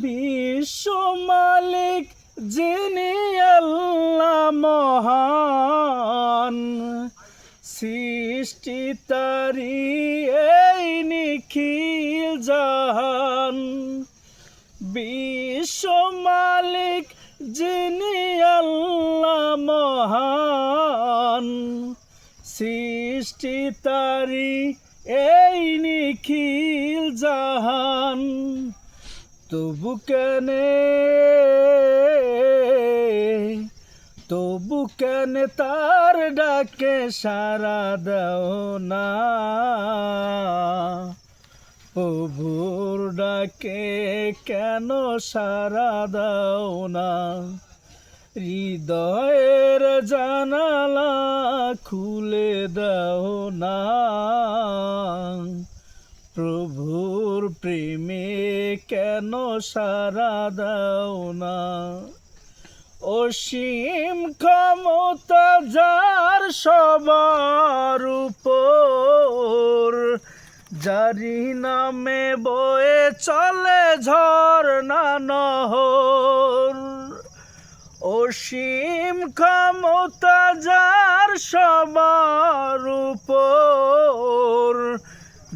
বিশ্ব মালিক যিনি আল্লাহ মহান, সৃষ্টি তারি এই নিখিল জাহান। বিশ্ব মালিক যিনি আল্লাহ মহান, সৃষ্টি তারি তবু কেনে তবু কেন তার ডাকে সারা দাও না? প্রভুর ডাকে কেন সারা দাও না? হৃদয়ের জানালা খুলে দাও না? কেন সারা দাও না? অসীম ক্ষমতা যার সবার উপর জারি নামে বয়ে চলে ঝর্ণা নহর। অসীম ক্ষমতা যার সবার উপর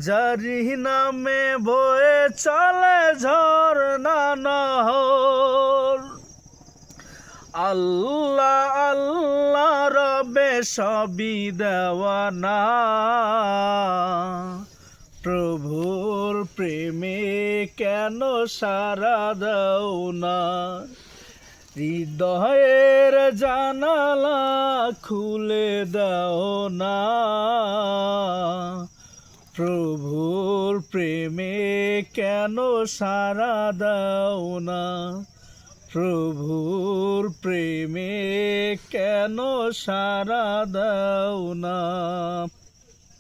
জারি নামে বয়ে চলে ঝর্ণা নহর। আল্লাহ আল্লাহ রবে সবই দেওয়ানা। প্রভুর প্রেমে কেন সারা দাও না হৃদয়ের জানালা খুলে দাও না প্রভুর প্রেমে কেন সারা দাও না? প্রভুর প্রেমে কেন সারা দাও না?